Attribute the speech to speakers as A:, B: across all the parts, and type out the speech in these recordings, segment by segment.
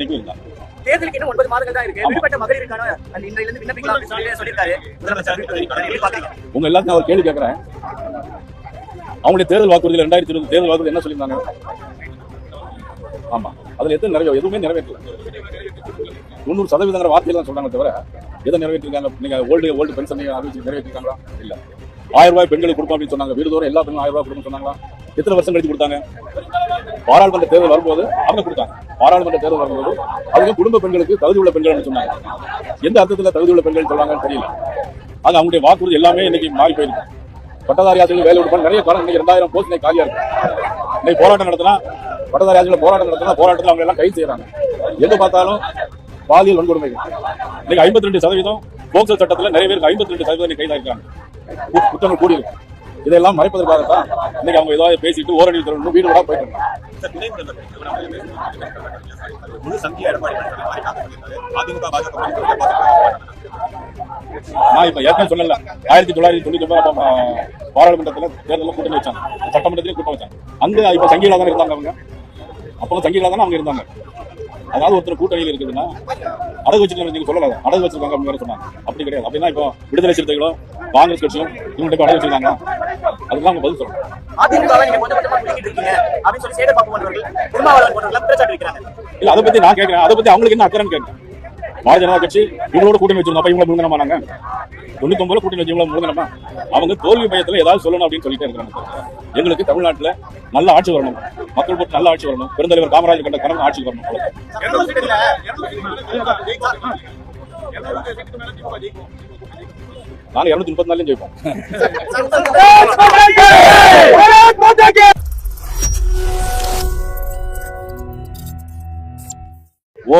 A: இன்னைக்கும் இருந்தாங்க
B: தேர்தலுக்கு இன்னும் ஒன்பது மாதங்கள் தான் இருக்கு. விடுபட்ட மகளிருக்கான அந்த இன்றையில இருந்து விண்ணப்பிக்கலாம் அப்படின்னு சொல்லி சொல்லியிருக்காரு. முதலமைச்சர். அதை எப்படி பாக்குறீங்க
A: உங்க எல்லாத்தையும் ஒரு கேள்வி கேட்கறேன் அவங்களுடைய தேர்தல் வாக்குறுதியில் ரெண்டாயிரத்தி இருபது தேர்தல் வாக்குறுதி என்ன சொல்லியிருந்தாங்க? ஆமா. அதுல எத்தனை நிறைவே எதுவுமே நிறைவேற்றல. தொண்ணூறு சதவீதங்கிற வார்த்தையில தான் சொல்றாங்க தவிர எதை நிறைவேற்றிருக்காங்க? நீங்க ஓல்டு ஓல்டு பென்ஷன் அறிவிச்சு நிறைவேற்றிருக்காங்களா? இல்ல. ஆயிரம் ரூபாய் பெண்களுக்கு கொடுப்போம் அப்படின்னு சொன்னாங்க. வீடுதோறும் எல்லா பெண்களும் ஆயிரம் ரூபாய் கொடுக்கணும்னு சொன்னாங்களா? எத்தனை வருஷம் கழிச்சு கொடுத்தாங்க? பாராளுமன்ற தேர்தல் வரும்போது அவங்க கொடுத்தாங்க. பாராளுமன்ற தேர்தல் வரும்போது அவங்க குடும்ப பெண்களுக்கு தகுதி உள்ள பெண்கள் சொன்னாங்க. எந்த அர்த்தத்தில் தகுதி உள்ள பெண்கள் சொன்னாங்கன்னு தெரியல. அது அவங்களுடைய வாக்குறுதி எல்லாமே இன்னைக்கு மாறி போயிருக்கு. பட்டதாரி ஆசிரியர்கள் வேலை விடுப்பாங்க நிறைய காலம் இன்னைக்கு ரெண்டாயிரம் போஸ்ட் இன்னைக்கு காலியா இருக்கு. இன்னைக்கு போராட்டம் நடத்தினா பட்டதாரி ஆசிரியர்கள் போராட்டம் நடத்தினா போராட்டத்தில் அவங்க எல்லாம் கைது செய்யறாங்க. எங்க பார்த்தாலும் பாலியல் வன்கொடுமைகள். இன்னைக்கு ஐம்பத்தி ரெண்டு சதவீதம் போக்சோ சட்டத்தில் நிறைய பேருக்கு ஐம்பத்தி ரெண்டு சதவீதம் இன்னைக்கு கைதாயிருக்காங்க. குற்றங்கள் கூடியிருக்கு. இதெல்லாம் மறைப்பதற்காகத்தான் இன்னைக்கு அவங்க ஏதாவது பேசிட்டு ஓரணியில் தரணும் வீடு விடா போயிட்டு நான் இப்ப ஏற்கனவே சொன்னல ஆயிரத்தி தொள்ளாயிரத்தி தொண்ணூத்தி ஒன்பதாம் பாராளுமன்றத்துல தேர்தலில் கூட்டணி வச்சாங்க. சட்டமன்றத்திலேயே கூட்டம் வச்சாங்க. அங்க இப்ப சங்கிகளா தானே இருந்தாங்க அவங்க? அப்போ சங்கிகளா தானே அவங்க இருந்தாங்க. அதாவது ஒருத்தர் கூட்டணியில் இருக்குதுன்னா அடகு வச்சிருக்காங்க நீங்க சொல்லல அடகு வச்சிருக்காங்க அப்படின்னு சொன்னாங்க. அப்படி கிடையாது. அப்படின்னா இப்போ விடுதலை சிறுத்தைகளும் காங்கிரஸ் கட்சியும் இவங்கள்ட்ட அடகு வச்சிருக்காங்க அதுதான் அவங்க பதில் சொல்லணும்.
B: அதிமுக வை நீங்க கொஞ்சம் கொஞ்சமா பிடிக்கிட்டு இருக்கீங்க. அப்படின்னு சொல்லி சேடர் பாப்பு போன்றவர்கள் திருமாவளவன் போன்றவர்கள் குற்றச்சாட்டு வைக்கிறாங்க
A: இல்ல அதை பத்தி நான் கேட்கிறேன். அதை பத்தி அவங்களுக்கு என்ன அக்கறைன்னு கேட்கிறேன் பாரதிய ஜனதா கட்சி இவங்களோட கூட்டணி வச்சிருந்தோம் அப்ப இவங்கள முழுங்கனமா நாங்க? தொண்ணூத்தி ஒன்பதுல கூட்டணி வச்சு முழுங்கனமா அவங்க தோல்வி பயத்துல ஏதாவது சொல்லணும் அப்படின்னு சொல்லிட்டே இருக்கிறாங்க. எங்களுக்கு தமிழ்நாட்டுல நல்ல ஆட்சி வரணும். மக்கள் போட்டு நல்ல ஆட்சி வரணும். பெருந்தலைவர் காமராஜர் கண்ட கனவு ஆட்சி வரணும். நாங்க இருநூத்தி முப்பத்தி நாலுலயும் ஜெயிப்போம்.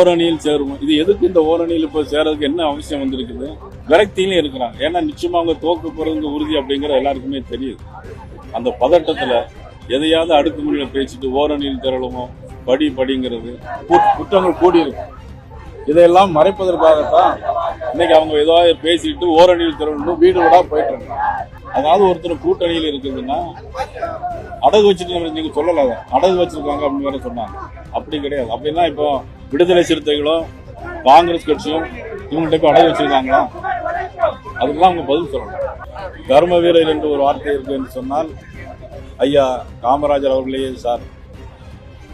A: ஓரணியில் சேருவோம். இது எதுக்கு இந்த ஓரணியில் இப்போ சேரதுக்கு என்ன அவசியம் வந்திருக்குது? விரக்தியிலும் இருக்கிறாங்க. ஏன்னா நிச்சயமா அவங்க தோக்க போறதுங்க உறுதி அப்படிங்கிற எல்லாருக்குமே தெரியுது. அந்த பதட்டத்துல எதையாவது அடுக்குமொழியில பேசிட்டு ஓரணியில் திரளுமோ? படி படிங்கிறது குட்- குற்றங்கள் கூடியிருக்கும். இதையெல்லாம் மறைப்பதற்காகத்தான் இன்னைக்கு அவங்க ஏதாவது பேசிட்டு ஓரணியில் திரளணும் வீடு வீடா போயிட்டு இருக்காங்க. அதாவது ஒருத்தர் கூட்டணியில் இருக்குதுன்னா அடகு வச்சுட்டு நம்ம சொல்லலாம் அடகு வச்சிருக்காங்க அப்படின்னு வேற சொன்னாங்க. அப்படி கிடையாது. அப்படின்னா இப்போ விடுதலை சிறுத்தைகளும் காங்கிரஸ் கட்சியும் இவங்கள்ட்ட இப்போ அடகு வச்சிருக்காங்களா? அதுக்கெல்லாம் அவங்க பதில் சொல்லணும். தர்ம வீரர் என்று ஒரு வார்த்தை இருக்கு என்று சொன்னால் ஐயா காமராஜர் அவர்களே சார்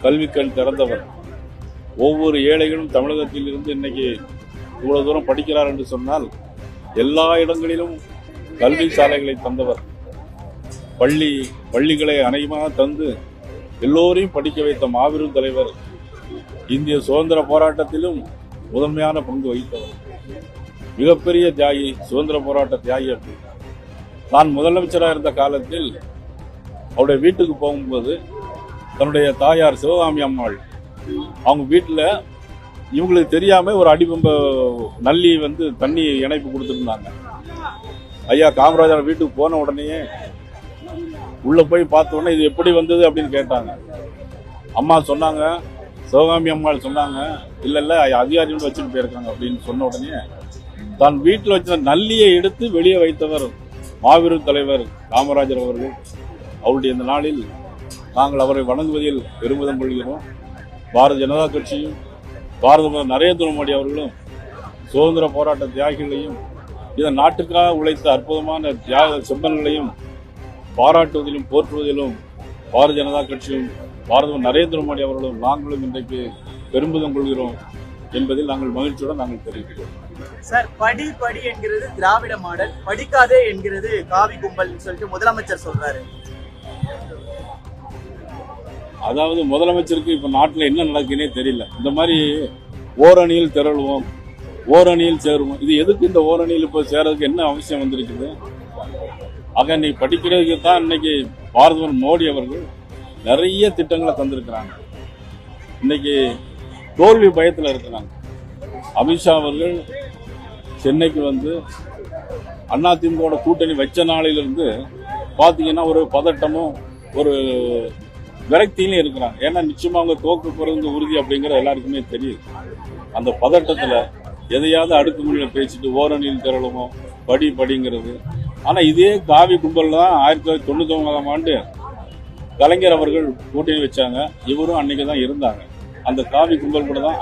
A: கல்விக்கண் திறந்தவர். ஒவ்வொரு ஏழைகளும் தமிழகத்தில் இருந்து இன்னைக்கு இவ்வளவு தூரம் படிக்கிறார் என்று சொன்னால் எல்லா இடங்களிலும் கல்வி சாலைகளை தந்தவர். பள்ளி பள்ளிகளை அனைமாக தந்து எல்லோரையும் படிக்க வைத்த மாபெரும் தலைவர் இந்திய சுதந்திர போராட்டத்திலும் முதன்மையான பங்கு வகித்தவர். மிகப்பெரிய தியாகி சுதந்திர போராட்ட தியாகி அப்படி நான் முதலமைச்சராக இருந்த காலத்தில் அவருடைய வீட்டுக்கு போகும்போது தன்னுடைய தாயார் சிவகாமி அம்மாள் அவங்க வீட்டில் இவங்களுக்கு தெரியாமல் ஒரு அடிபம்ப நல்லி வந்து தண்ணி இணைப்பு கொடுத்துருந்தாங்க. ஐயா காமராஜர் வீட்டுக்கு போன உடனேயே உள்ள போய் பார்த்த உடனே இது எப்படி வந்தது அப்படின்னு கேட்டாங்க. அம்மா சொன்னாங்க சிவகாமி அம்மாள் சொன்னாங்க இல்லை இல்லை அதிகாரியோட வச்சுட்டு போயிருக்காங்க அப்படின்னு சொன்ன உடனே தான் வீட்டில் வச்ச நல்லியை எடுத்து வெளியே வைத்தவர் மாபெரும் தலைவர் காமராஜர் அவர்கள். அவருடைய இந்த நாளில் நாங்கள் அவரை வணங்குவதில் பெருமிதம் கொள்கிறோம். பாரதிய ஜனதா கட்சியும் பாரத நரேந்திர மோடி அவர்களும் சுதந்திர போராட்ட தியாகிகளையும் இந்த நாட்டுக்காக உழைத்த அற்புதமான தியாக செம்மல்களையும் பாராட்டுவதிலும் போற்றுவதிலும் பாரதிய ஜனதா கட்சியும் பாரத நரேந்திர மோடி அவர்களும் நாங்களும் இன்றைக்கு பெருமிதம் கொள்கிறோம் என்பதில் நாங்கள் மகிழ்ச்சியுடன் நாங்கள் தெரிவிக்கிறோம்.
B: சார் படி படி என்கிறது திராவிட மாடல் படிக்காதே என்கிறது காவி கும்பல் சொல்லிட்டு முதலமைச்சர் சொல்றாரு.
A: அதாவது முதலமைச்சருக்கு இப்ப நாட்டில் என்ன நடக்குன்னே தெரியல. இந்த மாதிரி ஓரணியில் திரளுவோம் ஓரணியில் சேருவோம். இது எதுக்கு இந்த ஓரணியில் இப்போ சேரதுக்கு என்ன அவசியம் வந்திருக்குது? ஆக நீ படிக்கிறதுக்கு தான் இன்னைக்கு பாரதவர் மோடி அவர்கள் நிறைய திட்டங்களை தந்திருக்கிறாங்க. இன்னைக்கு தோல்வி பயத்தில் இருக்கிறாங்க. அமித்ஷா அவர்கள் சென்னைக்கு வந்து அதிமுகவோட கூட்டணி வச்ச நாளிலிருந்து பார்த்தீங்கன்னா ஒரு பதட்டமும் ஒரு விரக்தியிலும் இருக்கிறாங்க. ஏன்னா நிச்சயமாக அவங்க தோக்க போறது உறுதி அப்படிங்கிற எல்லாருக்குமே தெரியுது. அந்த பதட்டத்தில் எதையாவது அடுக்கு மொழியில் பேசிட்டு ஓரணியில் திரளமோ? படி படிங்கிறது. ஆனா இதே காவி கும்பல் தான் ஆயிரத்தி தொள்ளாயிரத்தி தொண்ணூத்தி ஒன்பதாம் ஆண்டு கலைஞர் அவர்கள் கூட்டணி வச்சாங்க. இவரும் அன்னைக்கு தான் இருந்தாங்க. அந்த காவி கும்பல் கூட தான்